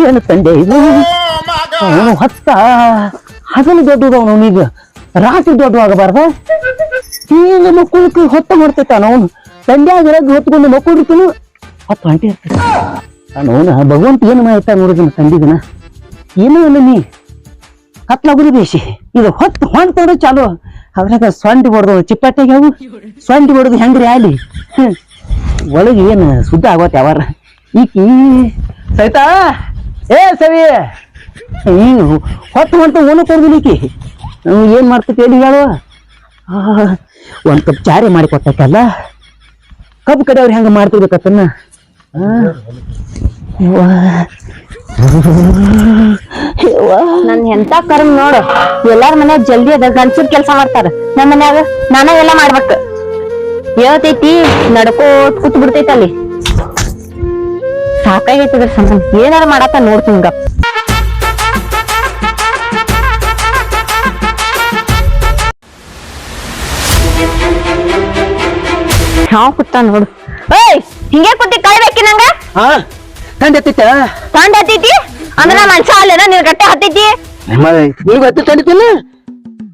ಏನು ತಂದೆ ಇದು? ಅವನು ಹೊತ್ತ. ಹಗಲು ದೊಡ್ಡದವನು ಈಗ. ರಾತ್ರಿ ದೊಡ್ಡವಾಗಬಾರ್ದ? ಈಗ ಮಕ್ಕಳು ಹೊತ್ತ ಮಾಡ್ತಿರ್ತಾನ ಅವನು. ತಂಡ್ಯಾಗ ರಗ್ ಹೊತ್ಕೊಂಡು ಮಕ್ಕಳಿರ್ತಾನು ಹೊತ್ತು ಹೊಂಟಿ ಇರ್ತೈತ ಅವನ ಭಗವಂತ ಏನು ಮಾಡ್ತ ನೋಡಿದನ ತಂದಿದನ ಏನು ಅಲ್ಲ ನೀ. ಹತ್ಲಾಗುರಿ ಬೇಸಿ ಇದು ಹೊತ್ತು ಹೊಂಟೋದ್ರೆ ಚಾಲು. ಅದ್ರಾಗ ಸೊಂಡಿ ಬಡ್ದು ಚಿಪ್ಪಟ್ಟಿಗೆ ಅವು ಸೊಂಡಿ ಬಡ್ದು ಹೆಂಗ್ರಿ ಆಲಿ. ಒಳಗೆ ಏನು ಸುದ್ದ ಆಗೋತ್ ಯಾವಾರ? ಈಕಿ ಸೈತಾ ಏ, ಸವಿ! ನೀನು ಹೊತ್ತು ಹೊಂಟು ಓನು ಕೊಡ್ದಿಲಿಕ್ಕಿ ಏನು ಏನ್ ಮಾಡ್ತೈತಿ ಹೇಳಿ? ಒಂದು ಕಪ್ ಚಾರೆ ಮಾಡಿ ಕೊಟ್ಟಲ್ಲ ಕಬ್ಬು ಕಡೆಯವ್ರು ಹೆಂಗೆ ಮಾಡ್ತಿರ್ಬೇಕತ್ತನ್ನ. ನನ್ ಎಂತ ಕರ್ಮ ನೋಡು. ಎಲ್ಲಾರ ಮನ್ಯಾಗ ಜಲ್ದಿ ಅದ ಗಂಡಸರ್ ಕೆಲಸ ಮಾಡ್ತಾರ. ನಮ್ಮ ಮನ್ಯಾಗ ನಾನ ಎಲ್ಲ ಮಾಡ್ಬೇಕು. ಹೇಳ್ತೈತಿ ನಡ್ಕೋಟ್ ಕೂತ್ ಬಿಡ್ತೈತಿ ಅಲ್ಲಿ ಸಾಕಾಗೈತದ್ರ ಸಂಬಂಧ ಏನಾರ ಮಾಡಾಕ ನೋಡ್ತೀನಿ ಗಪ್ ಹಾವ್ ಕೂತ ನೋಡು. ಏಯ್ ಹಿಂಗೆ ಕೂತಿ ಕಾಯ್ಬೇಕಿ ನಂಗ? ಹಾ ತಂದೆ ಎತ್ತೈತ ಕಂಡ್ ಹತ್ತೈತಿ ಅಂದ್ರ ಮನ್ಸ ಅಲ್ಲೇನ ನಿನ್ ಗಟ್ಟೆ ಹತ್ತೈತಿ ಈಗ ಹತ್ತು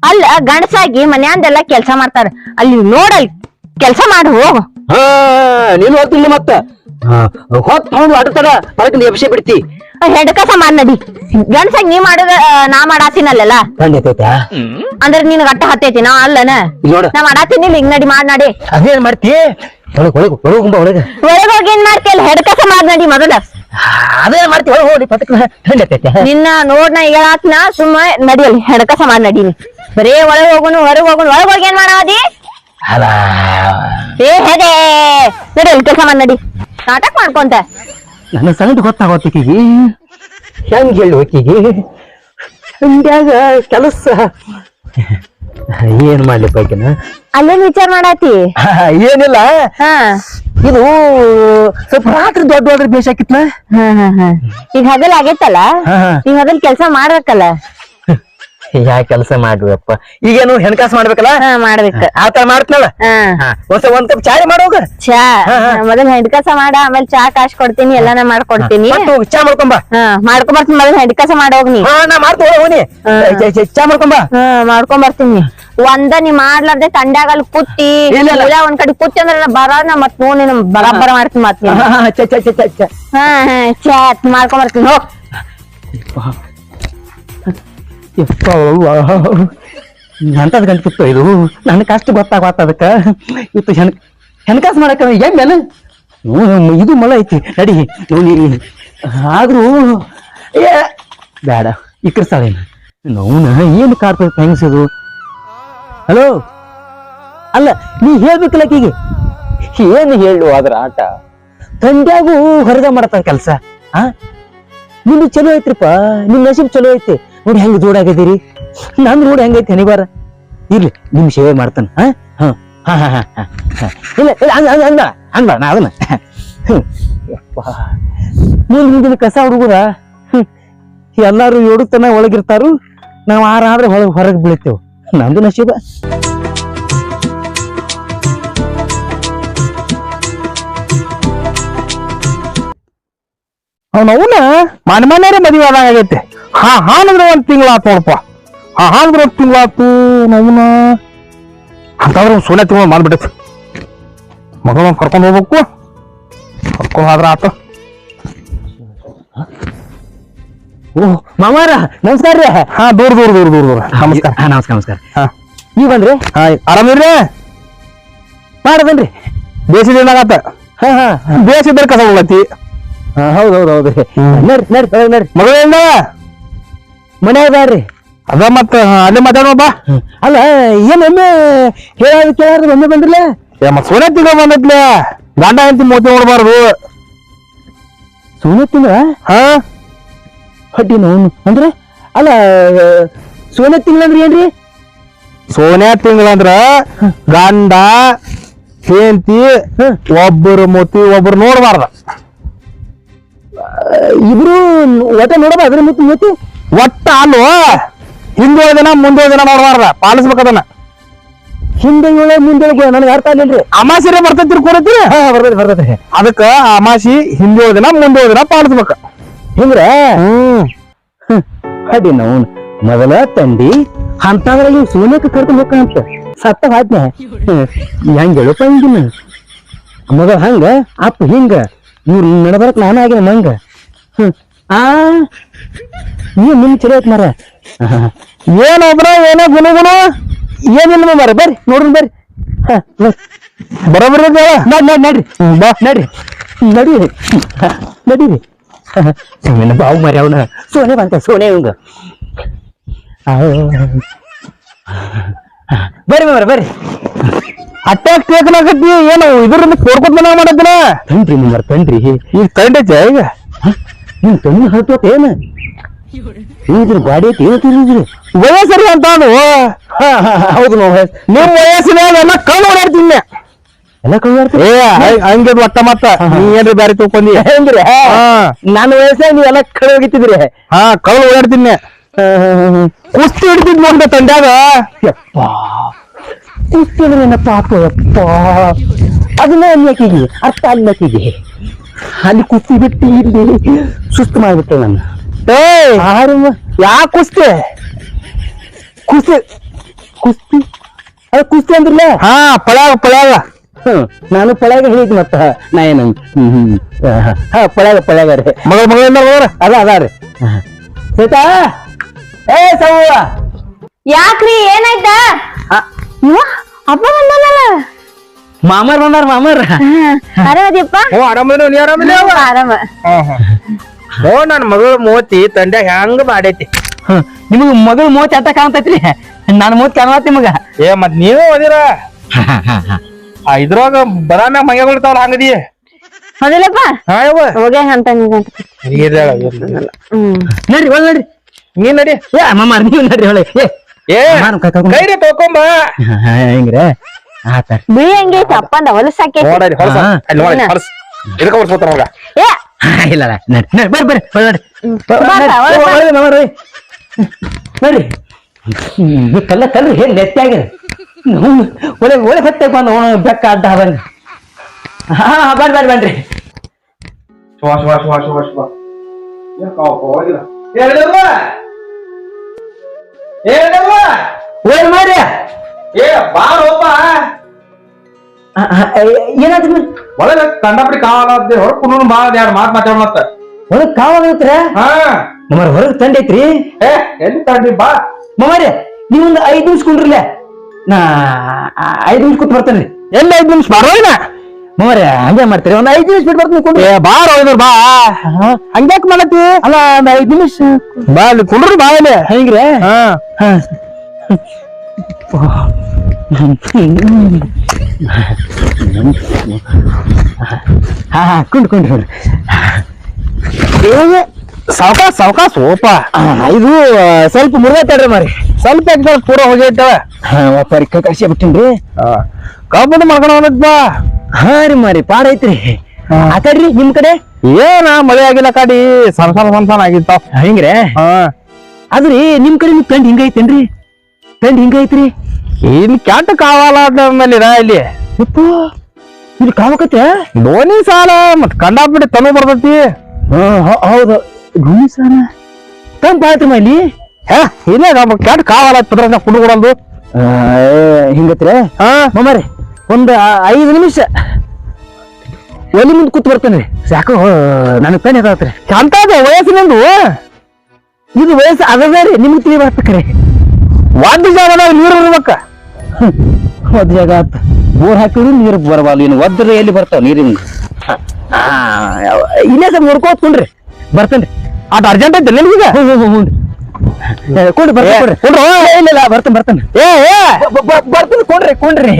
ಅಲ್ಲ ಗಂಡಸಾಗಿ ಮನ್ಯಾಂದೆಲ್ಲ ಕೆಲ್ಸ ಮಾಡ್ತಾರ. ಅಲ್ಲಿ ನೋಡಲ್ ಕೆಲ್ಸ ಮಾಡು ಹೋಗು. ಹಾ ನೀನು ಹೋಗ್ತಿಲ್ಲ ಮತ್ತ. ಹೊತ್ತು ಹೊಂಡು ಅಡ್ತಾರ ಹೊರಗೆ ಎಬ್ಸೆ ಬಿಡ್ತಿ. ಹೆಡ್ಕ ಸಮಾನ ನಡಿ. ಗಂಡಸಾಗಿ ನೀ ಮಾಡುದ ನಾ ಮಾಡಾತೀನಲ್ಲ ತಂದೆ ಎತ್ತೈತ ಅಂದ್ರ ನಿನ್ ಗಟ್ಟ ಹತ್ತೈತಿ ನಾ ಅಲ್ಲನ? ನೋಡ. ನಾ ಮಾಡಾತೀನಿ ಹಿಂಗ್ ನಡಿ ಮಾಡ್ ನಡಿ. ಅದೇನ್ ಮಾಡ್ತಿ? ಒಳಗ್ ಒಳಗ್ ಒಳಗ್ ಒಳಗೆ. ಒಳಗ್ ಹೋಗಿ ಏನ್ ಮಾಡ್ತಿಯಲ್ಲ ಹೆಡ್ ಕಸ ಮಾಡ್ ನಡಿ ಮೊದಲ. ಅದೇ ಮಾಡ್ತಿ? ಒಳಗ್ ಹೋಗಿ ಪದಕ ನಿನ್ನ ನೋಡ್ ನಾ ಹೇಳಾತ್ನ ಸುಮ್ಮ ನಡಿಯಲ್ಲಿ ಹೆಡ್ ಕಸ ಮಾಡ್ ನಡಿ ನೀ. ಬರೇ ಒಳಗ್ ಹೋಗುನು ಹೊರಗ್ ಹೋಗುನು. ಒಳಗ್ ಹೋಗಿ ಏನ್ ಮಾಡಾದಿ ಅಲ್ಲ ಏ ಹೇಗೆ? ನಡಿ ಕೆಲಸ ಮಾಡಿ ನಡಿ. ನಾಟಕ ಮಾಡ್ಕೊಂತ ನನ್ನ ಸಂಗತಿ ಗೊತ್ತಾಗೋತಿಗಿ ಹೆಂಗ್ ಹೇಳಿ ಹೋಕಿಗೆ ಹಂಗ್ಯಾಗ ಕೆಲಸ. ಏನ್ ಮಾಡ್ಲಿ ಬೈಕಿನ ಅಲ್ಲೇನ್ ವಿಚಾರ ಮಾಡಾತಿ. ಏನಿಲ್ಲ. ಹಾ. ಇದು ಸ್ವಲ್ಪ ರಾತ್ರಿ ದೊಡ್ಡ ದೊಡ್ಡ ಬೇಸಾಕಿತ್ಲ ಹಾ ಹಾ ಹಾ. ಈಗ ಹಗಲ್ ಆಗೈತಲ್ಲ. ಈಗ ಹಗಲ್ ಕೆಲ್ಸ ಮಾಡ್ಬೇಕಲ್ಲ? ಯಾ ಕೆಲಸ ಮಾಡ್ಬೇಕಪ್ಪ. ಈಗೇನು ಹೆಣ್ಕಾಸ್ ಮಾಡ್ಬೇಕಲ್ಲ? ಹಾ ಮಾಡ್ಬೇಕ. ಆತರ ಮಾಡ್ತಾಳ ಹಾ. ಒಂದ್ ಕಪ್ ಚಾಯ್ ಮಾಡೋಗ ಚಾ. ಮೊದಲ್ ಹೆಂಡ್ಕಸ ಮಾಡ ಆಮೇಲೆ ಚಾ ಕಾಶ್ ಕೊಡ್ತೀನಿ ಎಲ್ಲಾನ ಮಾಡ್ಕೊಡ್ತೀನಿ. ಚಾ ಮಾಡ್ಕೊಂಬ ಹಾ ಮಾಡ್ಕೊಂಡ್ ಬರ್ತೀನಿ ಮೊದಲ್ ಹೆಣಕಾಸ ಮಾಡೋಗ್ನಿ ನಾ. ಹೋಗಿ ಹಾ. ಚಾ ಮಾಡ್ಕೊಂಬ ಹಾ ಮಾಡ್ಕೊಂಡ್ ಬರ್ತೀನಿ ಒಂದ ನೀ ಮಾಡ್ಲಾರ್ದೆ ತಂಡ್ಯಾಗಲ್ ಕುತ್ತಿ ಇಲ್ಲ, ಒಂದ್ ಕಡೆ ಕುತ್ತಿ ಅಂದ್ರೆ ಬರೋಣ ಮತ್ ನೋಡಿ ನಿನ್ ಬರಾಬರ ಮಾಡ್ತೀನಿ ಮತ್. ಚಾ ಚಾ ಚಾ ಚಾ ಚಾ ಹಾ ಹಾ ಚಾ ಮಾಡ್ಕೊಂಡ್ ಬರ್ತೀನಿ ಹೋಗ್. ಯಪ್ಪ ಗಂಟೆ ಗಂಟಿತ್ತು ಇದು? ನನ್ನ ಕಷ್ಟ ಗೊತ್ತಾಗತ್ತ ಅದಕ್ಕ. ಇತ್ತು ಹೆಣ್, ಹೆಣ್ಕಾಸ್ ಮಾಡಕ ಹೆಂಗನ ಇದು ಮಳೆ ಐತಿ. ನಡಿ ಆದ್ರೂ, ಏ ಬೇಡ ಇಕ್ಕರ್ಸಾಳೆ ನೋವುನ ಏನು ಕಾಡ್ತದ ಹೆಂಗಸದು? ಹಲೋ ಅಲ್ಲ, ನೀ ಹೇಳ್ಬೇಕಲ್ಲ ಆಕಿಗೆ ಏನು ಹೇಳು ಅದ್ರ ಆಟ? ತಂಡ್ಯಾಗೂ ಹೊರಗ ಮಾಡತ್ತ ಕೆಲಸ, ಆ? ನಿಮ್ದು ಚಲೋ ಐತ್ರಿಪ್ಪ ನಿಮ್ ನಸೀಬ್ ಚಲೋ ಐತಿ. ನೋಡಿ ಹೆಂಗ್ ಜೋಡ್ ಆಗಿದ್ದೀರಿ? ನಾನು ನೋಡಿ ಹೆಂಗೈತಿ ಹನಿವಾರ ಇರ್ಲಿ, ನಿಮ್ ಸೇವೆ ಮಾಡ್ತಾನೆ, ಹಾ? ಹಾ ಹಾ ಹಾ ಹಾ. ಇಲ್ಲ ಇಲ್ಲ, ಹಂಗ ಹಂಗ ಹಂಗ ಹಂಗ, ನಾ ಅದನ್ನ. ಯಪ್ಪ. ಮುಂದಿನ ದಿನ ಕಸ ಹುಡುಗರ ಎಲ್ಲಾರು ಏಳು ತನ ಒಳಗಿರ್ತಾರು, ನಾವು ಆರಾದ್ರೆ ಹೊರಗೆ ಹೊರಗೆ ಬೀಳ್ತೇವೆ. ನಮ್ದು ನಶೀಬ. ಅವನವನ ಮನೆ ಮನೆಯವ್ರ ಮದುವೆ ಆದಂಗ ಆಗೈತೆ ಹಾ ಹಾನಂದ್ರೆ ಒಂದ್ ತಿಂಗಳಾತು ನೋಡಪ್ಪ. ಹಾ ಹಾನಂದ್ರೆ ಒಂದ್ ತಿಂಗಳಾತು ನವನ? ಅಂತಂದ್ರೆ ಒಂದ್ ಸೋನೆ ತಿಂಗಳು ಮಾಡ್ಬಿಟ್ಟೈತಿ ಮಗಳನ್ನ ಕರ್ಕೊಂಡು ಹೋಗ್ಬೇಕು. ಕರ್ಕೊಂಡು ಹೋದ್ರ ಆತ. ಓ ಮಾಮಾರ ನಮಸ್ಕಾರ ರೀ. ಹಾ ದೂರ ದೂರ ದೂರ ದೂರ ದೂರ. ನಮಸ್ಕಾರ. ಹಾ ನಮಸ್ಕಾರ ನಮಸ್ಕಾರ. ಹಾ. ನೀವು ಬಂದ್ರಿ? ಹಾ ಆರಾಮಿರ್ರಿ ಮಾಡದನ್ರಿ. ಬೇಸಿದೇನಾಗತ್ತ ಹಾ ಹಾ. ಬೇಸಿದ್ರೆ ಕಸ ಉಳ್ಳತಿ ಹಾ ಹೌದು ಹೌದು ಹೌದು ನಡ್ರಿ ನಡ್ರಿ ನಡ್ರಿ. ಮಗಳಿಂದ ಮನ್ಯಾಗ ಬ್ಯಾಡ್ರಿ ಅದ ಮತ್ತ ಅಲ್ಲೇ ಮಾತಾಡೋ ಬಾ ಅಲ್ಲ ಏನ್ ಒಮ್ಮೆ ಹೇಳೋದು ಕೇಳಾರ್ದು ಒಮ್ಮೆ ಬಂದ್ರಲ್ಲ ಏ ಮತ್ ಸೋನೆ ತಿಂಗಳು ಬಂದೈತ್ಲೆ ಗಂಡ ಹೆಂಡತಿ ಮೋತಿ ನೋಡ್ಬಾರ್ದು. ಸೋನೆ ತಿಂಗಳ ಹಾ. ಹಟ್ಟಿ ನೋವು. ಅಂದ್ರೆ ಅಲ್ಲ ಸೋನೆ ತಿಂಗಳಂದ್ರೆ ಏನ್ರಿ? ಸೋನ್ಯಾ ತಿಂಗಳಂದ್ರ ಗಂಡ ಹೆಂಡತಿ ಒಬ್ಬರು ಮೋತಿ ಒಬ್ರು ನೋಡ್ಬಾರ್ದ. ಇಬ್ರು ಒಟ್ಟ ನೋಡಬಾರ್ದ್ರಿ ಅದ್ರ ಮೋತಿ? ಮುತ್ತಿ ಒಟ್ಟ ಅಲ್ವ? ಹಿಂದೆ ದಿನ ಮುಂದೆ ದಿನ ನೋಡಬಾರ್ದ. ಪಾಲಿಸ್ಬೇಕದನ್ನ ಹಿಂದೆ ಏಳೆ ಮುಂದೆ ನನಗೆ ಅರ್ಥ ಆಗಿಲ್ರಿ ಅಮಾಸಿರೇ ಬರ್ತೈತಿ ಕೊಡತ್ತೀರಿ ಹಾ ಬರ್ತೈತಿ ಬರ್ತೈತಿ. ಅದಕ್ಕ ಅಮಾಸಿ ಹಿಂದೆ ದಿನ ಮುಂದೆ ದಿನ ಪಾಲಿಸ್ಬೇಕ. ಹಿಂಗ್ರ? ಹ್ಮ್. ಅಡಿ ನಾವು ಮೊದಲ ತಂಡಿ ಅಂತದ್ರಲ್ಲಿ ಸೋನ್ಯಕ್ಕೆ ಕರ್ಕೊಂಡು ಹೋಗ್ಕಂತ ಸತ್ತ ಹಾದ್ನ. ಹೆಂಗ್ ಹೇಳಪ್ಪ ಹಿಂಗಿನ ಮೊದಲ ಹಂಗ ಅಪ್ಪ ಹಿಂಗ. ಇವ್ರು ನಡಬರಕ್ ನಾನು ಆಗಿನ ಮಂಗ ಹ್ಮ್. ಆ? ನೀವು ನಿಮ್ ಚಲೋ ಐತ್ ಮರ ಏನೊಬ್ರ ಏನೋ ಗುಣ ಗುಣ? ಏನಿಲ್ಲ ಮರ ಬರ್ರಿ ನೋಡ್ರಿ ಬರ್ರಿ. ಬರೋಬ್ರಿ? ನಡ್ ನಡ್ ನಡ್ರಿ ಬಾ ನಡ್ರಿ ನಡೀರಿ ನಡೀರಿ ಸುಮ್ಮನೆ ಬಾವು ಮರಿ ಅವನ. ಸೋನೆ ಬಂತ ಸೋನೆ ಇವಂಗ. ಬರ್ರಿ ಮರ ಬರ್ರಿ. ಅಟ್ಯಾಕ್ ಟೇಕನಾಗತ್ತಿ ಏನು ಇದ್ರಿಂದ ಕೋರ್ಕೊತ್ ಮನ ಮಾಡತ್ತಿನ? ತನ್ರಿ ನಿಮ್ಮರ್ ತನ್ರಿ. ಈಗ ತಂಡೈತೆ ಈಗ? ನೀವ್ ತಣ್ಣಿ ಹತ್ತೋತ್ ಏನ? ಇದ್ರ ಗಾಡಿ ಐತಿ ಏನು ತಿರುಗಿದ್ರಿ ವಯಸ್ಸರಿ ಅಂತ ಹೌದು ನೋ ನಿಮ್ ವಯಸ್ಸಿನ ಎಲ್ಲ ಕಣ್ಣು ಓಡಾಡ್ತೀನಿ ಎಲ್ಲ ಕಳ್ವಾಡ್ತೀರಿ ಏ ಹಂಗ್- ಒಟ್ಟ ಮತ್ತ ನೀ ಏನ್ರಿ ಬ್ಯಾರೆ ತಿಳ್ಕೊಂಡಿ? ಹಾ. ನನ್ನ ವಯಸ್ಸಾಗ ನೀವ್ ಎಲ್ಲ ಕಳೆ ಹೋಗಿತ್ತಿದ್ರಿ. ಹಾ ಕಳ್ಳು ಓಡಾಡ್ತೀನಿ ಕುಸ್ತಿ ಹಿಡಿತಿದ್ ನೋಡ್ದೆ ತಂಡ್ಯಾಗ. ಯಪ್ಪ. ಕುಸ್ತಿನ ಪಾಪ ಯಪ್ಪ. ಅದನ್ನ ಅನ್ಯಕಿಗೆ ಅರ್ಥ ಅನ್ಯಕಿಗೆ ಅಲ್ಲಿ ಕುಸ್ತಿ ಬಿಟ್ಟು ಇಲ್ಲಿ ಸುಸ್ತು ಮಾಡ್ಬಿಟ್ಟೆ ನಾನು. ಏ ಆರು ಯಾ ಕುಸ್ತಿ? ಕುಸ್ತಿ ಕುಸ್ತಿ? ಅದು ಕುಸ್ತಿ ಅಂದ್ರಲ್ಲ? ಹಾ ಪಳಾಗ ಪಳಾಗ ಹ್ಮ್ ನಾನು ಪಳಾಗ ಹೇಳಿದ್ ಮತ್ತ ನಾ ಏನು ಹ್ಮ್ ಹ್ಮ್ ಹಾ ಪಳಾಗ ಪಳಾಗ ರೀ ಮಗಳ ಮಗಳ ಮಗಳ ಅದ ಅದ ರೀ ಸೇತಾ ಏ ಸವ್ವ ಯಾಕ್ರಿ ಏನಾಯ್ತಾ? ಇವ ಹಬ್ಬ ಬಂದಲ್ಲ ಮಾಮರ್ ಬಂದಾರ ಮಾಮರ್. ಆರಾಮದಿಯಪ್ಪ? ಓ ಆರಾಮದ ನೀ ಆರಾಮ. ಓ ನನ್ ಮಗಳು ಮೋತಿ ತಂಡ್ಯಾಗ ಹೆಂಗ ಮಾಡೈತಿ? ನಿಮಗ ಮಗಳ ಮೋತಿ ಅಟ್ಟ ಕಾಣ್ತೈತ್ರಿ. ನನ್ ಮೋತಿ ಕಾಣವತ್ತಿ ಮಗ ಏ ಮತ್ ನೀವು ಓದಿರ? ಇದ್ರೊಳಗ ಬದಾಮ್ಯಾಗ ಮಂಗೆ ಬೀಳ್ತಾವಲ್ಲ ಹಂಗದಿ? ಹೌದಿಲ್ಲಪ್ಪ? ಹೋಗ್ಯ ಅಂತ ನಡ್ರಿ ಒಳಗ್ ನಡ್ರಿ. ನೀ ನಡಿ. ಏ ಮಾಮಾರ್ ನೀವು ನಡ್ರಿ ಒಳಗೆ. ಏ ಕೈರಿ ತಕೊಂಬ ಹೆಂಗ್ರೆ? ಆತ ಬಿಳಿ ಹಂಗೈತಿ ಅಪ್ಪಂದ ಹೊಲಸಾಕೈತಿ ಹೊಲಸ ಅಲ್ಲಿ ನೋಡಿ ಹೊಲಸ. ಇದಕ್ಕ ಹೊಲಸ್ಬೋತಾರ ಮಗ ಏ. ಇಲ್ಲ ಇಲ್ಲ. ನಡ್ರಿ ನಡ್ರಿ ಬರ್ರಿ ಬರ್ರಿ. ಒಳಗ್ ನಡ್ರಿ ಬಾ, ಬಾ, ಒಳಗ್ ಬಾ. ಒಳಗೆ ಮಾಮಾರ್ ಒಯ್. ನಡ್ರಿ ಹ್ಮ್, ಈ ಕಲ್ಲ ಕಲ್ಲು ಹೇಳಿ ನೆತ್ತಿ ಆಗಿದೆ ಒಳಗೆ ಒಳಗೆ ಹತ್ತೆ ಬಂದು ಬೆಕ್ಕ ಅಡ್ಡ ಆದಂಗ ಹಾ ಹಾ, ಬರ್ರಿ ಬರ್ರಿ ಬನ್ರಿ. ಏನ್ ಮಾಡ್ರಿ ಏ ಬಾರಪ್ಪ ಏನಾದ್ರಿ? ಒಳಗ ಕಂಡಪಡಿ ಕಾವಾಲದ್ದೆ ಹೊರ ಕುನು ಬಾ ಯಾರು ಮಾತು ಮಾತಾಡ ಮತ್ತ? ಒಳಗ್ ಕಾವಾಗೈತ್ರ ನಮ್ಮ ಹೊರಗ್ ಹೊರಗೆ ತಂಡೈತ್ರಿ? ಏ ಎಲ್ಲಿ ತಂಡ್ರಿ ಬಾ. ಮಮಾರಿ ನೀವು ಒಂದು ಐದು ನಿಮಿಷ ಕುಂಡ್ರಲ್ಲ. ನಾ ಐದು ನಿಮಿಷ ಕೂತ್ ಬರ್ತೇನೆ ಎಲ್ಲಿ ಐದು ನಿಮಿಷ? ಬರೋಯ್ನ ಮಮ್ಮರಿ ಹಂಗೆ ಮಾಡ್ತೀರಿ? ಒಂದ್ ಐದು ನಿಮಿಷ ಬಿಟ್ಟು ಬರ್ತೀನಿ ಕುಂಡ್ರಿ. ಬಾರ ಹೋಯ್ದ್ರ ಬಾ. ಹಂಗ್ಯಾಕ್ ಮಾಡತ್ತಿ? ಅಲ್ಲ ಒಂದ್ ಐದು ನಿಮಿಷ ಬಾ ಅಲ್ಲಿ ಕುಂಡ್ರಿ ಬಾ ಇಲ್ಲಿ. ಹೆಂಗ್ರಿ? ಹಾ. ಹಾ. ಹಾ ಹಾ ಕುಂಡ್ ಕುಂಡ್ರಿ ಕುಂಡ್ರಿ ಸಾವಕ ಸಾವಕ ಓಪ ಆ, ಇದು ಸ್ವಲ್ಪ ಮುರಿದೈತಲ್ರಿ ಮಾರಿ ಸ್ವಲ್ಪ ಎಕ್ದಳ ಪೂರ ಹೋಗೈತವ. ಪರೀಕ್ಷೆ ಕಳಿಸಿ ಬಿಟ್ಟಿನ್ರಿ ಕಬ್ಬದ ಮಾಡ್ಕೊಂಡು ಹೋಗದ್ ಬಾ. ಹಾ ರೀ ಮಾರಿ ಪಾಡ ಐತ್ರಿ. ಆ ಕಡ್ರಿ ನಿಮ್ ಕಡೆ? ಏನ ಮಳೆ ಆಗಿಲ್ಲ ಕಾಡಿ ಸಣ್ಣ ಸಣ್ಣ ಸಣ್ಣ ಸಣ್ಣ ಆಗಿರ್ತಾವ ಹೆಂಗ್ರೆ? ಹಾ. ಅದ್ರಿ ನಿಮ್ ಕಡೆ ನಿಮ್ ಕಂಡ್ ಹಿಂಗೈತೇನ್ರಿ? ಕಂಡ್ ಹಿಂಗೈತ್ರಿ? ಇನ್ ಕೆಟ್ಟ ಕಾವಾಲ ಮೇಲೆ ಇಲ್ಲಿ? ಯಪ್ಪ ಇದು ಕಾವಕತ್ತೆ ಧೋನಿ ಸಾಲ ಮತ್ ಕಂಡಾಬಿಟ್ಟು ತನು ಬರ್ತೈತಿ. ಹೌದು. ಧೋನಿ ಸಾಲ? ತಂಪಾಯ್ತು ಮೈಲಿ ಹೇ ಇಲ್ಲ ಕೆಟ್ಟ ಕಾವಾಲ ಪದ್ರ ಕುಡು ಕೊಡಲ್ದು ಹಿಂಗತ್ರೆ? ಹಾ. ಮಮ್ಮರಿ ಒಂದು ಐದು ನಿಮಿಷ. ಎಲ್ಲಿ ಮುಂದೆ ಕೂತ್ ಬರ್ತೇನೆ ಯಾಕೋ ನನಗೆ ಪೆನ್ ಇದಾತ್ರಿ ಅಂತದ ವಯಸ್ಸಿನಿಂದು? ಇದು ವಯಸ್ಸು ಅದದೇ ರೀ ನಿಮ್ಗೆ ತಿಳಿ ಬರ್ಬೇಕ್ರಿ ವಾದ್ಯ ಜಾಗದಾಗ ನೀರು ಇರ್ಬೇಕ ಒಂದ್ ಜಾಗ ಆತು ಬೋರ್ ಹಾಕಿದ್ರು ನೀರು ಬರಬಾರ್ದು. ಇನ್ನು ಒದ್ರ ಎಲ್ಲಿ ಬರ್ತಾವ ನೀರಿನ? ಇಲ್ಲೇ ಸರ್ ನೋಡ್ಕೋತ್ಕೊಂಡ್ರಿ ಬರ್ತೇನ್ರಿ. ಅದು ಅರ್ಜೆಂಟ್ ಐತೆ ನಿಮ್ಗೆ ಹ್ಞೂ ಹ್ಞೂ ಹ್ಞೂ ಕೊಡ್ರಿ ಬರ್ತೇನೆ ಕೊಡ್ರಿ. ಕೊಡ್ರು. ಇಲ್ಲ ಇಲ್ಲ ಬರ್ತೇನೆ ಬರ್ತೇನೆ. ಏ ಏ! ಬರ್ತೀನಿ ಕೊಡ್ರಿ ಕೊಂಡ್ರಿ.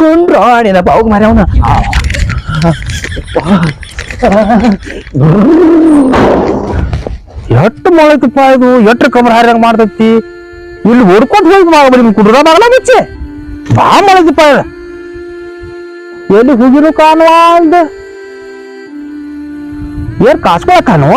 ಕೊಂಡ್ರು ನಿನ್ನ ಬಾವು ಮಾರಿ ಅವನ ಎಟ್ಟು ಮಾಡೈತಪ್ಪ ಇದು? ಎಟ್ಟು ಕಮರ್ ಹಾರ್ಯಾಗ ಮಾಡ್ತೈತಿ? ಇಲ್ಲಿ ಹೊಡ್ಕೊಂತ ಹೋಗಿ ಮಾಡಿ ಕುಡ್ರ. ಮಾಡಲ್ಲ ಮುಚ್ಚೆ ಬಾ ಮಾಡೈತಪ್ಪ ಇದು ಎಲ್ಲಿ ಹೋಗಿರು ಕಾಣುವ ಅಂದ? ಏನ್ ಕಾಸ್ಕೊಳ ಕಾಣುವ?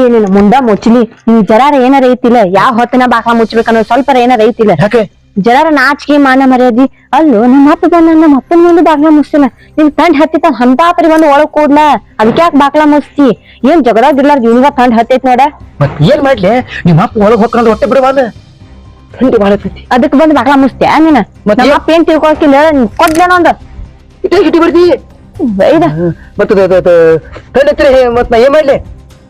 ಏನಿಲ್ಲ ಮುಂಡ ಮುಚ್ಚಲಿ. ನೀವ್ ಜರಾರ ಏನಾರ ಐತಿಲ್ಲ? ಯಾವ ಹೊತ್ತಿನ ಬಾಕ ಮುಚ್ಬೇಕನ್ನೋ ಸ್ವಲ್ಪ ಏನಾರ ಐತಿಲ್ಲ? ಯಾಕೆ? ಜನರ ನಾಚಿಕೆ ಮಾನ ಮರ್ಯಾದಿ. ಅಲ್ಲೋ ನಮ್ಮ ಅಪ್ಪ ಬಂದ ನಮ್ಮ ಅಪ್ಪನ ಮುಂದೆ ಬಾಗ್ಲ ಮುಸ್ತಿನ ನಿನ್ ತಂಡ್ ಹತ್ತಿತ್ತ ಹಂತಾಪರಿ ಪರಿ ಬಂದು ಒಳಗ್ ಕೂಡ್ಲ ಅದಕ್ಕೆ ಯಾಕೆ ಬಾಗ್ಲ ಮುಸ್ತಿ ಏನ್ ಜಗಳ ಗಿರ್ಲಾರ್ದ ಇವ್ನಿಗ ತಂಡ್ ಹತ್ತೈತ್ ನೋಡ? ಮತ್ ಏನ್ ಮಾಡ್ಲಿ? ನಿಮ್ಮ ಅಪ್ಪ ಒಳಗ್ ಹೋಗ್ಕೊಂಡು ಹೊಟ್ಟೆ ಬಿಡವಾದ ಥಂಡಿ ಬಾಳ ಐತಿ ಅದಕ್ ಬಂದ್ ಬಾಗ್ಲ ಮುಸ್ತ್ಯಾ ನೀನ? ಮತ್ತೆ ನಮ್ಮ ಏನ್- ಅಪ್ಪ ಏನ್ ತಿಳ್ಕೊಳಕಿಲ್ಲ ಕೊಡ್ಲೇನ ಒಂದ್. ಇಟ್ಟೆ ಇಟ್ಟಿ ಬಿಡ್ತಿ ಬೈದ ಮತ್ತ ಥಂಡಿ ಹತ್ತಿರ ಮತ್ ನಾ ಏನ್ ಮಾಡ್ಲಿ?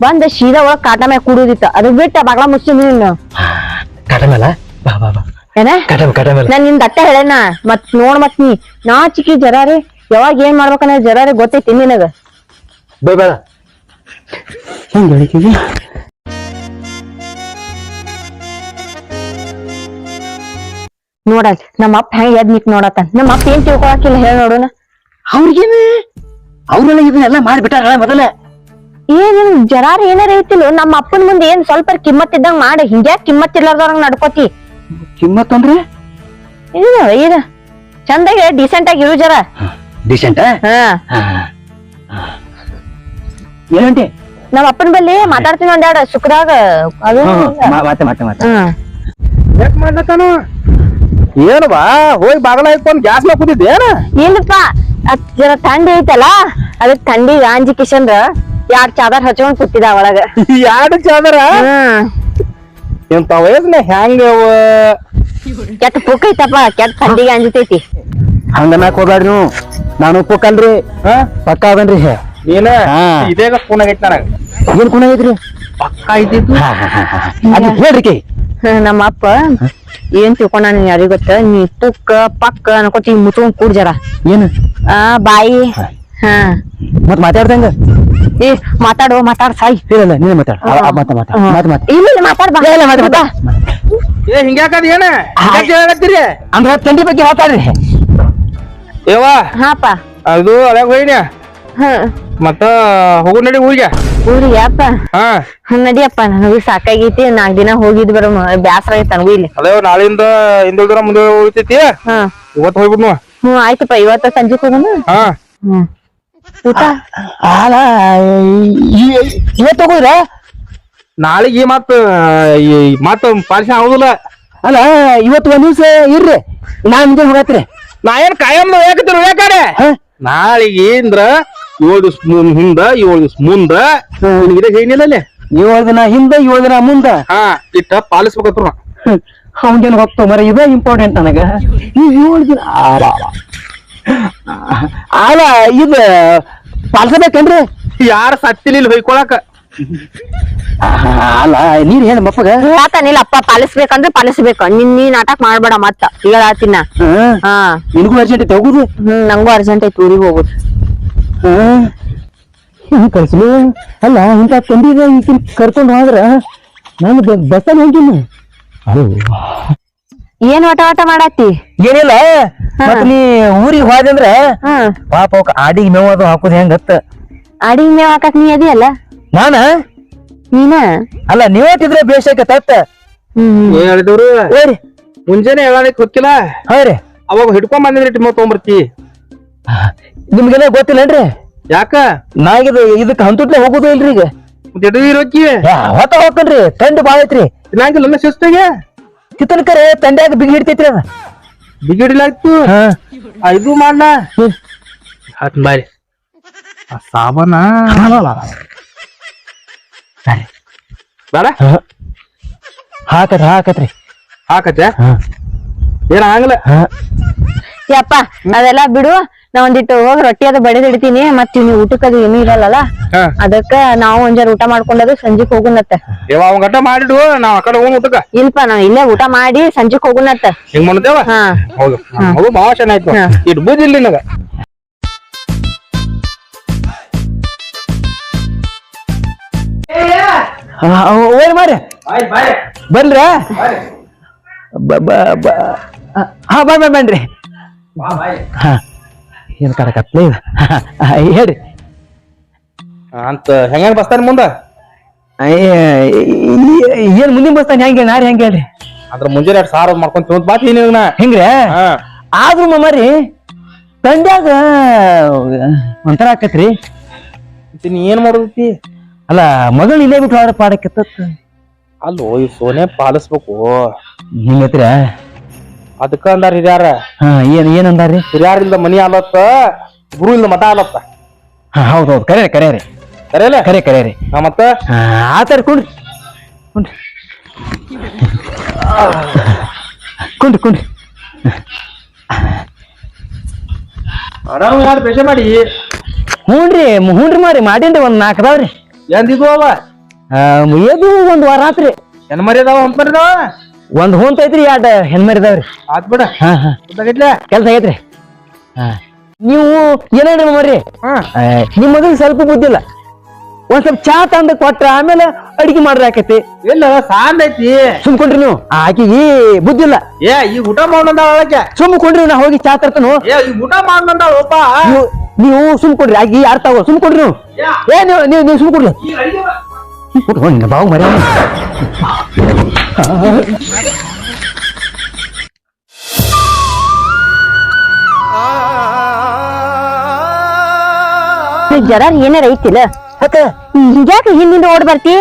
ಬಂದ ಸೀದಾ ಒಳಗ್ ಕಾಟ ಮ್ಯಾಗ ಕೂಡುದಿತ್ತ. ಅದಕ್ ಬಿಟ್ಟ ಬಾಗ್ಲ ಮುಸ್ತಿ ನೀನು. ಕಾಟ ಮೇಲ ಬಾ ಬಾ ಬಾ. ಏನ? ಕಾಟ ಕಾಟ ಮೇಲ ನಾನ್ ನಿನ್ ದಟ್ಟ ಹೇಳೇನ. ಮತ್ ನೋಡ್ ಮತ್ ನೀ. ನಾಚಿಕೆ ಜರಾರಿ ಯಾವಾಗ ಏನ್ ಮಾಡ್ಬೇಕನ್ನ ಜರಾರಿ ಗೊತ್ತೈತಿ ನಿನಗ. ಬೈ ಬೇಡ. ಹೆಂಗ್ ನಮ್ಮ ಅಪ್ಪ ಹೆಂಗ್ ಎದ್ ನಿಕ್ ನೋಡತ್ತ. ನಮ್ಮ ಅಪ್ಪ ಏನ್ ತಿಳ್ಕೊಳಕಿಲ್ಲ ಹೇಳ ನೋಡೋಣ ಅವ್ರಿಗೇನ? ಅವ್ರೆಲ್ಲ ಇದನ್ನೆಲ್ಲ ಮಾಡ್ಬಿಟ್ಟಾರ ಮೊದಲ. ಏನ್ ಜರಾರ ಏನಾರ ಐತಿಲ್ಲ ನಮ್ಮ ಅಪ್ಪನ ಮುಂದೆ ಏನ್ ಸ್ವಲ್ಪ ಕಿಮ್ಮತ್ ಇದ್ದಂಗ ಮಾಡ. ಹಿಂಗ್ಯಾಕ್ ಕಿಮ್ಮತ್ ಇರ್ಲಾರ್ದವ್ರಂಗ್ ನಡ್ಕೋತಿ. ಕಿಮ್ಮತ್ ಅಂದ್ರೆ ಇಲ್ಲ. ಇದ ಚಂದಾಗಿ ಡಿಸೆಂಟ್ ಆಗಿ ಇರು ಜರ. ಡಿಸೆಂಟ್ ಹಾ. ಏನಂತೆ ನಮ್ಮ ಅಪ್ಪನ ಬಲ್ಲಿ ಮಾತಾಡ್ತೀನಿ ಒಂದೆರಡು ಸುಖದಾಗ ಅದು ಮಾತೆ ಮಾತೆ ಮಾತೆ ಯಾಕೆ ಮಾಡ್ಲತ್ತಾನು ಏನು ಬಾ ಹೋಗಿ ಬಾಗಲ ಇಟ್ಕೊಂಡು ಗ್ಯಾಸ್ ಮೇಲೆ ಕೂತಿದ್ದೆ ಏನ? ಇಲ್ಲಪ್ಪ ಅದ್ ಜರ ಥಂಡಿ ಐತಲ್ಲ ಅದಕ್ ಥಂಡಿ ಗಾಂಜಿ ಕಿಶನ್ ಎರಡ್ ಚಾದರ್ ಹಚ್ಕೊಂಡ್ ಕುತ್ತಿದ ಒಳಗ ಎರಡು ಚಾದರ? ಇಂತ ವಯಸ್ಸಿನ ಹೆಂಗ ಕೆಟ್ಟ ಪುಕ್ ಐತಪ್ಪ ಕೆಟ್ಟ ಥಂಡಿಗೆ ಅಂಜತೈತಿ. ಹಂಗ ನಾಕ್ ಹೋಗ್ಬೇಡ್ರಿ ನೀವು. ನಾನು ಉಪ್ಪಕ್ಕಲ್ರಿ ಪಕ್ಕ ಅದನ್ರಿ. ನೀನ? ಹಾ. ಇದೇಗ ಫೋನ್ ಆಗೈತಿ ನನಗ. ಏನ್ ಕುಣ ಐತ್ರಿ ಪಕ್ಕ ಐತಿತ್ತು. ಅದು ಹೇಳ್ರಿ ಕೈ. ನಮ್ಮ ಅಪ್ಪ ಏನ್ ತಿಳ್ಕೊಂಡ ಯಾರಿಗೊತ್ತ ಯಾರಿಗ್ ಗೊತ್ತ? ನೀ ಪುಕ್ಕ ಪಕ್ಕ ಅನ್ಕೋತಿ ಮುಚ್ಕೊಂಡ್ ಕೂಡ್ ಜರ. ಏನು? ಆ ಬಾಯಿ. ಹಾ. ಮತ್ ಮಾತಾಡ್ದಂಗ ಏ ಮಾತಾಡೋ ಮಾತಾಡ್ ಸಾಯಿ. ಇಲ್ಲ ನೀನೇ ಮಾತಾಡ. ಮಾತ ಮಾತ ಮಾತ ಮಾತ. ಇಲ್ಲ ಮಾತಾಡ್ ಬಾ. ಇಲ್ಲ, ಮಾತಾಡ್, ಬಾ. ಏ ಹಿಂಗ್ಯಾಕದ ಏನ? ಹಿಂಗ್ಯಾಕ್ ಹೇಳಕತ್ತೀರಿ? ಅಂದ್ರೆ ತಂಡಿ ಬಗ್ಗೆ ಮಾತಾಡ್ರಿ ಏವಾ ಹಾಪ. ಅದು ಅಳ್ಯಾಗ ಹೋಯ್ನಿ ಮತ್ತ ಹೋಗು ನಡಿ ಊರಿಗೆ. ಊರಿಗೆ ಅಪ್ಪ ನಡಿಯಪ್ಪ ನನಗೂ ಸಾಕಾಗೈತಿ. ನಾಲ್ಕ್ ದಿನ ಹೋಗಿದ್ ಬರೋ ಬ್ಯಾಸರ ಐತಿ ನನಗೂ ಇಲ್ಲಿ. ಅದೇ ನಾಳಿಂದ ಹಿಂದುಳಿದ್ರ ಮುಂದೆ ಉಳಿತೈತಿ ಹಾ. ಇವತ್ತು ಹೋಗ್ಬಿಡ್ನು ಹ್ಮ್ ಆಯ್ತಪ್ಪ ಇವತ್ತ ಸಂಜೆ ಹೋಗೋಣ? ಹಾ. ಹ್ಮ್. ಊಟ? ಇವತ್ತು ಹೋಗುದ್ರ ನಾಳೆಗೆ ಮತ್ತ ಈ ಮತ್ತ ಪಾಲಿಸ ಆಗುದಿಲ್ಲ. ಅಲ್ಲ ಇವತ್ತು ಒಂದ್ ದಿವ್ಸ ಇರ್ರಿ. ನಾ ಮುಂದೆ ಹೋಗತ್ರಿ. ನಾ ಏನ್ ಕಾಯಂ ಯಾಕತ್ತೀರಿ ಯಾಕಡೆ ನಾಳೆಗೆ ಅಂದ್ರ ಏಳು ದಿವ್ಸ ಹಿಂದ ಏಳು ದಿವ್ಸ ಮುಂದ. ನಿನಗಿದೆ ಏನಿಲ್ಲ ಅಲ್ಲಿ? ಏಳು ದಿನ ಹಿಂದ ಏಳು ದಿನ ಮುಂದ. ಹಾ ಇಟ್ಟ ಪಾಲಿಸ್ಬೇಕತ್ರ. ಅವನ್ಗೇನು ಹೋಗ್ತಾವ ಮರ ಇದೇ ಇಂಪಾರ್ಟೆಂಟ್ ನನಗ. ಈ ಏಳು ದಿನ ಆಲ, ಅಲ್ಲ ಇದು ಪಾಲ್ಸಬೇಕೇನ್ರಿ? ಯಾರ ಸತ್ತಿಲಿಲ್ಲ ಹೊಯ್ಕೊಳಕ? ಅಲ್ಲ ನೀರ್ ಹೇಳ ಮಪ್ಪಗ. ಯಾಕನಿಲ್ಲ ಅಪ್ಪ ಪಾಲಿಸ್ಬೇಕಂದ್ರೆ ಪಾಲಿಸ್ಬೇಕು. ನಿನ್ ನೀ ನಾಟಕ ಮಾಡ್ಬೇಡ ಮತ್ತ ಹೇಳಾತಿನ ಹಾ ನಿನಗೂ ಅರ್ಜೆಂಟ್ ಐತೆ ಹೋಗುದು ಹ್ಮ್ ನಂಗೂ ಅರ್ಜೆಂಟ್ ಐತಿ ಊರಿಗೆ ಹೋಗುದು ಹ್ಮ್ ಕಳ್ಸಲು ಅಲ್ಲ ಇಂತ ತಂದಿದ್ರೆ ಈಗ ಕರ್ಕೊಂಡು ಹೋದ್ರ ನಾನು ಬಸ್ಸಲ್ಲಿ ಹೋಗಿಲ್ಲ ಅಯ್ಯೋ. ಏನ್ ಆಟ ಆಟ ಮಾಡತ್ತಿ ಏನಿಲ್ಲ ಮತ್ ನೀ ಊರಿಗೆ ಹೋದಂದ್ರ ಹಾ. ಪಾಪ ಅವಕ್ಕ ಆಡಿಗೆ ಮೇವ್ ಅದು ಹಾಕುದ್ ಹೆಂಗತ್ತ? ಅಡಿಗೆ ಮೇವ್ ಹಾಕಕ್ ನೀ ಅದಿಯಲ್ಲ? ನಾನ? ನೀನ? ಅಲ್ಲ ನೀವತ್ತಿದ್ರೆ ಬೇಷಕ್ಕೆ ತತ್ತ. ಹೇಳಿದವ್ರು ಏರಿ ಮುಂಜಾನೆ ಹೇಳಕ್ ಹೊಕ್ಕಿಲ್ಲ ಹೌರಿ ಅವಾಗ ಹಿಡ್ಕೊಂಡ್ ಬಂದಿದ್ರಿ ಟಿಮ್ಮ ತೊಗೊಂಬರ್ತಿ. ನಿಮ್ಗೆಲ್ಲ ಗೊತ್ತಿಲ್ಲನ್ರಿ? ಯಾಕ? ನಾಗಿದ ಇದಕ್ಕೆ ಹಂತುಟ್ಲೆ ಹೋಗುದು ಇಲ್ರಿ ಈಗ. ಹೊತ್ತ ಹೋಗ್ತನ್ರಿ ತಂಡ ಬಾಳ ಐತ್ರಿ ಇಲ್ಲಂಗಿಲ್ಲ ಶಿಸ್ತಾಗೆ? ಕಿತ್ತನ್ಕರೆ ತಂಡ್ಯಾಗ ಬಿಗಿ ಹಿಡ್ತೈತ್ರಿ ಅದ. ಬಿಗಿ ಆಯ್ತು ಹಾ. ಆ, ಇದು ಮಾಡ್ಲ? ಹತ್ ಬಾರಿ. ಆ ಸಾಬನ? ಬೇಡ ಹಾಕತ್ರಿ ಹಾಕತ್ರಿ ಹಾಕತ್ತೆ ಹಾ. ಏನ್ ಆಗಲ್ಲ? ಹಾ. ಯಪ್ಪ ಅದೆಲ್ಲ ಬಿಡು. ನಾ ಒಂದಿಟ್ಟು ಹೋಗಿ ರೊಟ್ಟಿ ಅದು ಬಡಿದ್ ಇಡ್ತೀನಿ ಮತ್ ಊಟಕ್ಕೆ ಅದು ಏನೂ ಇರಲ್ಲಲ್ಲ? ಹಾ. ಅದಕ್ಕ ನಾವು ಒಂಜಾರ ಜರ ಊಟ ಮಾಡ್ಕೊಂಡದು ಸಂಜೆಕ್ ಹೋಗುನತ್ತ. ಇವ ಅವ್ನ ಗಟ್ಟ ಮಾಡಿಡು ನಾವ್ ಆ ಕಡೆ ಹೋಗ್ ಊಟಕ್ಕ. ಇಲ್ಪ ನಾವ್ ಇಲ್ಲೇ ಊಟ ಮಾಡಿ ಸಂಜೆಕ್ ಹೋಗುನತ್ತ. ಹಿಂಗ್ ಮಾಡ್ತೇವ? ಹಾ. ಹೌದು. ಅದು ಭಾಳ ಚೆನ್ನಾಯ್ತು ಹಾ. ಇಟ್ ಬುದ್ಧಿಲ್ಲ ನಿನಗ. ಓಯ್ ಮಾರಿ ಬನ್ರ. ಹಾ ಬಾ ಬಾ ಬನ್ರಿ ಹಾ. ಏನ್ ಕಡಕತ್ಲಿ ಹೇಳಿ. ಅಂತ ಹೆಂಗ ಬಸ್ತಾನ ಮುಂದ? ಏನ್ ಮುಂದಿನ ಬಸ್ತಾನ ಹೆಂಗೆ ನಾರಿ ಹೆಂಗೆ ಹೇಳಿ? ಅದ್ರ ಮುಂಜಾನೆ ಎರಡು ಸಾರು ಮಾಡ್ಕೊಂಡ್ ತಿಂದ್ ಬಾತಿ ನೀನ ಹೆಂಗ್ರೆ? ಹಾ. ಆದ್ರೂ ಮಮ್ಮರಿ ತಂಡ್ಯಾಗ ಒಂಥರ ಆಕತ್ರಿ. ಮತ್ತೆ ನೀ ಏನ್ ಮಾಡೋದೈತಿ? ಅಲ್ಲ ಮಗಳು ಇಲ್ಲೇ ಬಿಟ್ಟು ಅವ್ರ ಪಾಡಕ್ಕೆ ಅಲ್ಲೋ ಈ ಸೋನೆ ಪಾಲಿಸ್ಬೇಕು. ಹಿಂಗತ್ರ ಅದಕ್ಕ ಅಂದಾರ ಹಿರಿಯಾರ. ಹಾ ಏನ್ ಏನಂದಾರ್ರಿ ಹಿರಿಯಾರಿಂದ ಮನಿ ಆಲತ್ತ ಗುರು ಇಲ್ಲ ಮತ ಆಲತ್ತ. ಹಾ ಹೌದು ಹೌದು. ಕರೆ ಕರೆ ರೀ. ಕರೆಯಲ್ಲ? ಕರೆ ಕರೆ ರೀ. ಹಾ ಮತ್ತ? ಆತರ ಕುಂಡ್ರಿ ಕುಂಡ್ರಿ ಕುಂಡ್ರಿ ಕುಂಡ್ರಿ ಮಾಡಿ ಯಾರು ಬೇಷ ಮಾಡಿ ಹ್ಞೂನ್ರಿ ಹ್ಞೂನ್ರಿ ಮಾರಿ ಮಾಡೀನ್ರಿ ಒಂದ್ ನಾಲ್ಕು ಅದಾವ್ರಿ ಎಂದಿದ್ವು ಅವ? ಆ, ಏದು ಒಂದ್ ವಾರ ಆತ್ರಿ. ಮರಿ ಅದಾವ ಹೊಂಟ್ ಮರಿ ಅದಾವ ಒಂದ್ ಹೊಂತ ಐತ್ರಿ ಎರಡು ಹೆಣ್ಮರಿ ಇದಾವ್ರಿ ಆತ್ ಬಿಡ. ಹಾ ಹಾ. ಗೊತ್ತಾಗೈತ್ಲೆ ಕೆಲ್ಸ ಆಗೈತ್ರಿ. ಹಾ. ನೀವು ಏನೇನ್ರಿ ಮಾಡ್ರಿ ಹಾ. ನಿಮ್ ಮಗನ್ ಸ್ವಲ್ಪ ಬುದ್ಧಿಲ್ಲ ಒಂದ್ ಸ್ವಲ್ಪ ಚಾ ತಂದು ಕೊಟ್ರ ಆಮೇಲೆ ಅಡಿಗೆ ಮಾಡ್ರಿ ಆಕೈತಿ. ಇಲ್ಲ ಸಾಂದೈತಿ ಸುಮ್ ಸುಮ್ಕೊಂಡ್ರಿ ನೀವು. ಆಕಿ ಈ ಬುದ್ಧಿಲ್ಲ ಏ ಈ ಊಟ ಮಾಡೋಣ ಒಳಗೆ ಸುಮ್ಕೊಂಡ್ರಿ ನಾ ಹೋಗಿ ಚಾ ತರ್ತನು. ಏ ಈಗ ಊಟ ಮಾಡೋಣ ಒಬ್ಬ? ನೀವು ಸುಮ್ ಸುಮ್ಕೊಂಡ್ರಿ ಆಕಿ ಯಾರು ತಗೋ ಸುಮ್ಕೊಂಡ್ರಿ ನೀವು. ಏ ನೀವು ನೀವು ನೀವು ಸುಮ್ ಕೊಡ್ರಿ. ಬಾವು ಮರ್ಯಾದ. ಜರ ಏನಾರ ಐತಿಲ್ಲ? ಅಕ್ಕ ಹಿಂಗ್ಯಾಕ ಹಿಂದಿಂದ ಓಡ್ ಬರ್ತಿ?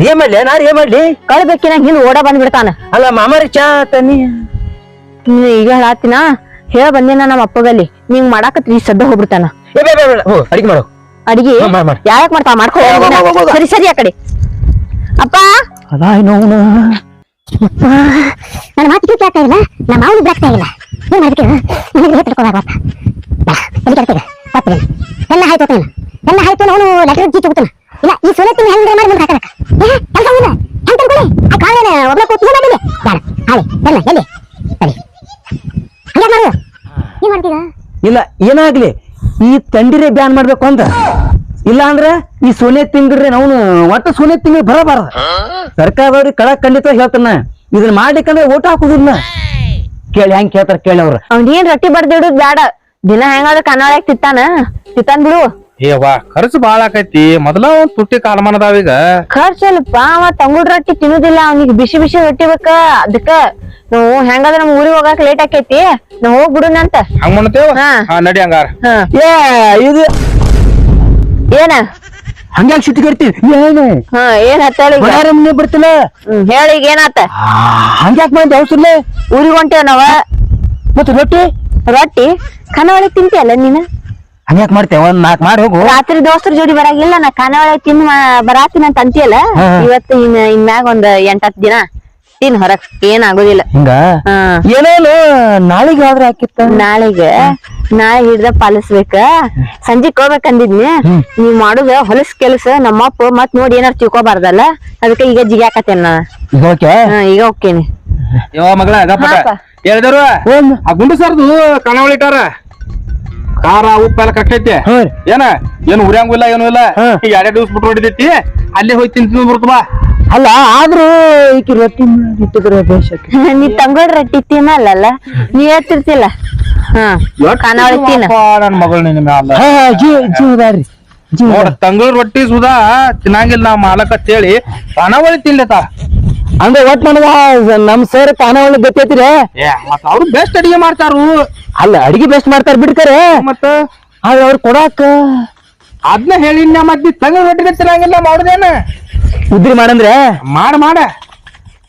ಏ ಏನ್ ಮಾಡ್ಲಿ? ನಾರು ಏನ್ ಮಾಡ್ಲಿ? ಕಳ್ಬೇಕಿನ ಹಿಂದ್ ಓಡ ಬಂದ್ಬಿಡ್ತಾನ. ಅಲ್ಲ ಮಾಮಾರಿ ಚಾ ತನ್ನಿ. ನೀ ಈಗ ಹೇಳಾತಿನ? ಹೇಳ ಬಂದೇನ ನಮ್ಮ ಅಪ್ಪಗಲ್ಲಿ. ನಿಂಗ್ ಮಾಡಾಕತ್ರಿ ಸದ್ದ ಹೋಗ್ಬಿಡ್ತಾನ. ಏ ಹೋ ಅಡಿಗೆ ಮಾಡು. ಅಡಿಗೆ? ಹಾ, ಮಾಡ್, ಮಾಡ್. ಯಾಕ್ ಮಾಡ್ತಾ ಮಾಡ್ಕೊ ಹೋಗ್. ಸರಿ ಸರಿ ಆ ಕಡೆ. ಅಪ್ಪ! ಅದ ನೋವನ ನನ್ನ ಮಾತು ಕೇಳ್ತಾ ಆಗ್ತಾ ಇಲ್ಲ ನಮ್ಮ ಇಲ್ಲ ಏನು ಅದಕ್ಕೆ ನನಗೆ ತಗೋದಾಗ ಎಲ್ಲಿ ಆಯ್ತು ಹೋಗ್ತಾನೆ. ಎಲ್ಲ ಆಯ್ತು ಅವನು ಲೆಟರ್ ಜೀತ್ ಹೋಗ್ತಾನೆ ಇಲ್ಲ ಈ ಸೊಲೆ ತಿಂಗಳು ಹೆಂಗ್ ಮಾಡಿ ಮುಂದೆ ಏ ಕೆಲಸ ಇಲ್ಲ ಹೆಂಗ್ ತಂದ್ಕೊಳ್ಳಿ? ಆ ಕಾಲೇನ ಒಬ್ಬ ಹಾಳೆ ಎಲ್ಲ? ಎಲ್ಲಿ ಸರಿ ಹಂಗೆ ಮಾಡು ಏನ್ ಇಲ್ಲ ಏನಾಗ್ಲಿ? ಈ ತಂಡಿರೇ ಬ್ಯಾನ್ ಮಾಡ್ಬೇಕು ಅಂತ ಇಲ್ಲ ಅಂದ್ರೆ ಈ ಸೋನೆ ತಿಂಗ್ರಿ ಅವನು ಒಟ್ಟ ಸೋನೆ ತಿಂಗ್ರಿ ಬರಬಾರ್ದ. ಸರ್ಕಾರದವ್ರಿಗೆ ಕಳ ಖಂಡಿತ ಹೇಳ್ತಾನ. ಇದನ್ನ ಮಾಡ್ಲಿಕ್ಕಂದ್ರೆ ಓಟ್ ಹಾಕುದಿಲ್ಲ ಕೇಳಿ ಹೆಂಗ್ ಕೇಳ್ತಾರ ಕೇಳಿ ಅವ್ರ. ಅವ್ನೇನ್ ರೊಟ್ಟಿ ಬಡ್ದಿಡುದ್ ಬ್ಯಾಡ ದಿನ ಹೆಂಗಾದ್ರ ಕನ್ನಡ ತಿತ್ತಾನ ತಿತ್ತಾನ್ ಬಿಡು. ಏವಾ ಖರ್ಚು ಬಾಳ ಆಕೈತಿ. ಮೊದಲ ಒಂದ್ ತುಟ್ಟಿ ಕಾಲಮಾನ ಅದಾವೀಗ ಖರ್ಚಲ್ಪ ಅವ ತಂಗುಡ್ ರೊಟ್ಟಿ ತಿನ್ನುದಿಲ್ಲ. ಅವ್ನಿಗೆ ಬಿಸಿ ಬಿಸಿ ರೊಟ್ಟಿ ಬೇಕ. ಅದಕ್ಕ ನಾವು ಹೆಂಗಾದ್ರೆ ನಮ್ ಊರಿಗೆ ಹೋಗಾಕ ಲೇಟ್ ಆಕೈತಿ. ನಾವ್ ಹೋಗ್ಬಿಡುನಂತ ಹಂಗ ಮಾಡ್ತೇವ ಹಾ. ಹಾ ನಡಿ ಹಂಗಾರ. ಹಾ. ಏ ಇದು ಏನ? ಹಂಗ್ಯಾಕ್ ಸಿಟ್ಟಿ ಕಟ್ತೀವಿ ಏನು? ಹಾ ಏನ್ ಮನೆ ಬರ್ತಿಲ್ಲ? ಹೇಳಿ ಈಗ ಏನಾತ? ಹಂಗ್ಯಾಕ್ ಮಾಡಿ ಅವಸರ್ಲೆ ಊರಿಗೆ ಹೊಂಟೇವ್ ನಾವ? ಮತ್ತೆ ರೊಟ್ಟಿ? ರೊಟ್ಟಿ? ಖಾನಾವಳಿ ತಿಂತಿಯಲ್ಲ ನೀನ? ಹಂಗ್ಯಾಕ್ ಮಾಡ್ತೇವ ಒಂದ್ ನಾಲ್ಕು ಮಾಡಿ ಹೋಗು. ರಾತ್ರಿ ದೋಸ್ತರ ಜೋಡಿ ಬರಾಗಿಲ್ಲ ನಾ ಖಾನಾವಳಿ ತಿನ್ ಬರಾತಿನ ಅಂತ ಅಂತೀಯಲ್ಲ. ಇವತ್ತು ಇನ್ ಇನ್ಮ್ಯಾಗ ಒಂದ್ ಎಂಟತ್ ದಿನ. ತಿನ್ ಹೊರಗ್ ಏನ್ ಆಗೋದಿಲ್ಲ. ಹಿಂಗ? ಏನೇನು ನಾಳೆಗೆ ಆದ್ರೆ ಹಾಕಿತ್ತ? ನಾಳೆಗೆ ನಾಳೆ ಹಿಡ್ದ ಪಾಲಿಸ್ಬೇಕ. ಸಂಜೆಗ್ ಹೋಗ್ಬೇಕಂದಿದ್ನಿ ನೀವ್ ಮಾಡುದ ಹೊಲಸ್ ಕೆಲಸ ನಮ್ಮಪ್ಪ ಮತ್ ನೋಡಿ ಏನಾರ ತಿಳ್ಕೊಬಾರ್ದಲ್ಲ. ಅದಕ್ಕೆ ಈಗ ಜಿಗ್ಯಾಕತ್ತೇನ ನಾ ಈಗ ಹೋಗ್ತೇನಿ. ಯವ ಮಗಳ ಆ ಗುಂಡು ಸರ್ದು ಕಣವಳಿ ಇಟ್ಟಾರ. ಖಾರ ಉಪ್ಪು ಎಲ್ಲ ಕಟ್ಟೈತಿ ಹ್ಞೂ ಏನ? ಏನು ಉರಿಯಂಗೂ ಇಲ್ಲ ಏನು ಇಲ್ಲ. ಎರಡೆ ಈಗ ಎರಡೇ ದಿವ್ಸ ಬಿಟ್ಟು ಹೊಡಿತೈತಿ. ಅಲ್ಲೇ ಹೋಗಿ ತಿಂತ ಬರ್ತವಾ ಅಲ್ಲ ಆದ್ರೂ ಈಕಿ ರೊಟ್ಟಿ ಇಟ್ಟಿದ್ರೆ ನೀ ತಂಗೋಡ್ ರೊಟ್ಟಿ ತಿನ್ನಲ್ಲ ನೀ ಹೇಳ್ತಿರ್ತಿಲ್ಲ. ಹಾ ಖಾನಾವಳಿ ತಿನ್ನ. ನನ್ ಮಗಳು ನಿನ್ನ ಮ್ಯಾಲ. ಹಾ ಜೀವ ಜೀವದಾರಿ ಜೀವ ನೋಡ ತಂಗಳ ರೊಟ್ಟಿ ಸುಧಾ ತಿನ್ನಂಗಿಲ್ಲ ನಾ ಮಾಲಕ ಅಂತೇಳಿ ಖಾನಾವಳಿ ತಿನ್ಲತ ಅಂದ್ರೆ ಒಟ್ ನನಗ ನಮ್ ಸರ್ ಕಾನವಳಿ ಗೊತ್ತೈತಿರಿ? ಮತ್ತ ಅವ್ರು ಬೆಸ್ಟ್ ಅಡಿಗೆ ಮಾಡ್ತಾರು. ಅಲ್ಲ ಅಡಿಗೆ ಬೆಸ್ಟ್ ಮಾಡ್ತಾರ ಬಿಡ್ತಾರೆ ಮತ್ತ? ಆದ್ರೆ ಅವ್ರು ಕೊಡಾಕ? ಅದ್ನ ಹೇಳಿ ಮತ್ತೆ ತಂಗಳ ರೊಟ್ಟಿನ ತಿನ್ನಂಗಿಲ್ಲ ಮಾಡುದೇನ? ಉದ್ರಿ ಮಾಡಂದ್ರೆ? ಮಾಡ ಮಾಡ.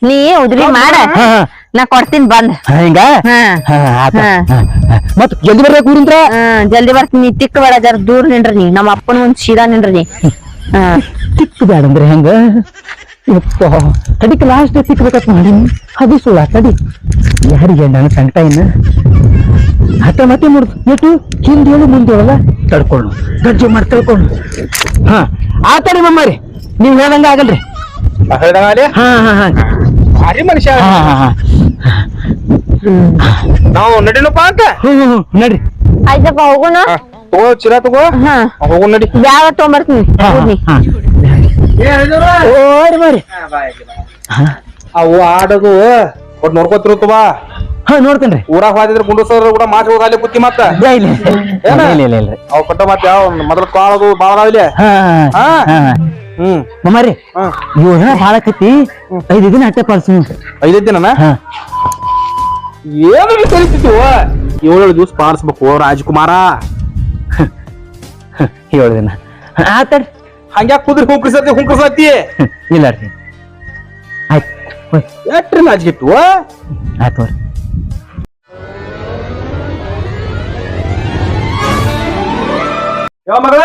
ನೀ ಉದ್ರಿ ಮಾಡ. ನಾ ಕೊಡ್ತೀನಿ ಬಂದ್. ಹಿಂಗ? ಆತ. ಮತ್ ಜಲ್ದಿ ಬರ್ಬೇಕು ಊರಿಂತ್ರ ಹಾ ಜಲ್ದಿ ಬರ್ತೀನಿ. ನೀ ತಿಕ್ಕ ಬೇಡ ಜರ ದೂರ ನಿಂಡ್ರಿ ನೀ. ನಮ್ಮ ಅಪ್ಪನ ಒಂದ್ ಶಿರಾ ನಿಂಡ್ರಿ ನೀ. ಹಾ. ಬೇಡ ಅಂದ್ರೆ ಹೆಂಗ? ಕಡಿಕ್ ತಡಿಕ ಲಾಸ್ಟ್ ತಿಕ್ಬೇಕತ್ ಮಾಡಿ. ಅದು ಸುಳ ಕಡಿ. ಯಾರಿಗೆ ನನ್ನ ಸಂಕಟ ಇನ್ನ? ಹತ್ತ ಮತ್ತೆ ಮುಡ್ದು ಎಷ್ಟು ಹಿಂದೆ ಮುಂದೇಳಲ್ಲ ಮುಂದೆ ಹೇಳಲ್ಲ. ತಡ್ಕೊಂಡು ಗಜ್ಜೆ ಮಾಡಿ ತಡ್ಕೊಂಡು ಹಾ ಆತಡಿ ಮಮ್ಮರಿ ನೀವ್ ಹೇಳಂಗ ಆಗಲ್ರಿ. ಹೇಳ್ದಂಗಾಲಿ ಹಾ ಹಾ ಹಾ. ಭಾರಿ ಮನುಷ್ಯ ಹಾ ಹಾ ಹಾ. ನಾವು ನಡಿನಪ್ಪ ಅಂತ? ಹ್ಮ್ ಹ್ಮ್ ಹ್ಮ್. ನಡ್ರಿ. ಆಯ್ತಪ್ಪ ಹೋಗೋಣ. ಹಾ, ತಗೋ ಚಿರ ತಗೋ. ಹಾ. ಹೋಗು ನಡಿ. ಬ್ಯಾಗ ತೊಗೊಂಬರ್ತೀನಿ ಹಾ, ಊರ್ನಿ. ಹಾ. ಓರಿ ಮಾರಿ. ಅವು ಆಡೋದು ಒಟ್ ನೋಡ್ಕೊತಿರುತ್ತವ ಹಾ ನೋಡ್ತೇನ್ರಿ. ಊರಾಗ ಹೋದಿದ್ರೆ ಕೂಡ ಮಾಚ್ ಹೋಗಲಿ ಕುತ್ತಿ ಮತ್ತ? ಇಲ್ಲ ಇಲ್ಲ. ಇಲ್ಲ ಇಲ್ಲ ಇಲ್ಲ ಇಲ್ಲ. ಅವ್ ಕೊಟ್ಟ ಮತ್ತೆ ಯಾವ ಮೊದಲು ಕಾಳದು ಬಾಳ ಅದಾವಿಲ್ಲ ಹಾ ಹಾ. ಹಾ. ಹ್ಮ್ ಮಮ್ಮಾರಿ ಏಳು ದಿನ ಭಾಳ ಆಕತಿ. ಐದು ದಿನ ಅಟ್ಟೆ ಪಾಲ್ಸಿ ಐದೇ ದಿನ ಏನು ಕರಿತಿದ್ದೀವ ಏಳೇಳು ದಿವಸ ಪಾಲಿಸ್ಬೇಕು ರಾಜಕುಮಾರ. ಏಳು ದಿನ. ಆತಡ್ ಹಂಗ್ಯಾಕೆ ಕುದ್ರಿ ಹುಂಕ್ರಿಸತಿ ಹುಂಕ್ರಿಸತಿ ಇಲ್ಲ ರೀ. ಆಯ್ತು ಎಟ್ರಿ ನಾಜಿಗಿತ್ತು ಆಯ್ತು ಯಾವ ಮಗಳ?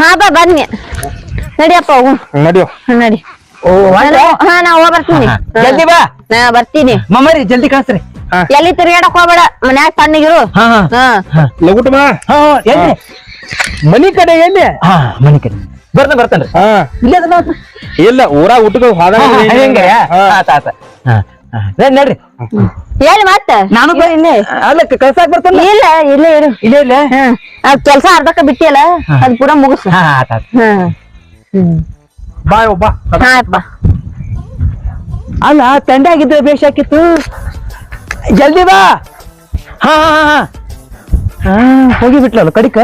ಹಾ ಬಾ ಬನ್ನಿ ನಡಿಯಪ್ಪ ಹೋಗು. ನಡಿಯೋ. ನಡಿ. ಓ ಹಾ ನಾ ಹೋಗ್ ಬರ್ತೀನಿ. ಜಲ್ದಿ ಬಾ. ನಾ ಬರ್ತೀನಿ. ಮಮ್ಮರಿ ಜಲ್ದಿ ಕಳಿಸ್ರಿ. ಎಲ್ಲಿ ತಿರ್ಗಾಡಕ್ ಹೋಗ್ಬೇಡ ಮನ್ಯಾಗ ತಣ್ಣಗಿರು. ಹಾ ಹಾ. ಹಾ. ಲಗುಟ್ ಎಲ್ಲಿ? ಮನಿ ಕಡೆ ಎಲ್ಲಿ? ಹಾ ಮನಿ ಕಡೆ. ಬರ್ತ ಬರ್ತಾನ್ರಿ ಹಾ. ಇಲ್ಲ ಇಲ್ಲ ಊರಾಗ ಊಟದ ಹೋದ ನಡ್ರಿ. ಎಲ್ಲಿ ಮತ್ತೆ? ನಾನು ಅಲ್ಲ ಕಳ್ಸಾಕ್ ಬರ್ತಾನ ಇಲ್ಲ ಇಲ್ಲೇ ಇರು. ಇಲ್ಲೇ ಇಲ್ಲ? ಅದ್ ಕೆಲ್ಸ ಅರ್ಧಕ್ಕ ಬಿಟ್ಟಿಯಲ್ಲ ಅದ್ ಪೂರಾ ಮುಗಿಸ. ಹ್ಮ್. ಬಾ ಬಾ. ಅಲ್ಲ ತಂಡಾಗಿದ್ರೆ ಬೇಷ್ ಹಾಕಿತ್ತು. ಜಲ್ದಿ ಬಾ. ಹಾ ಹಾ ಹಾ. ಹಾ ಹೋಗಿ ಬಿಟ್ಲಲ್ಲ ಕಡಿಕ?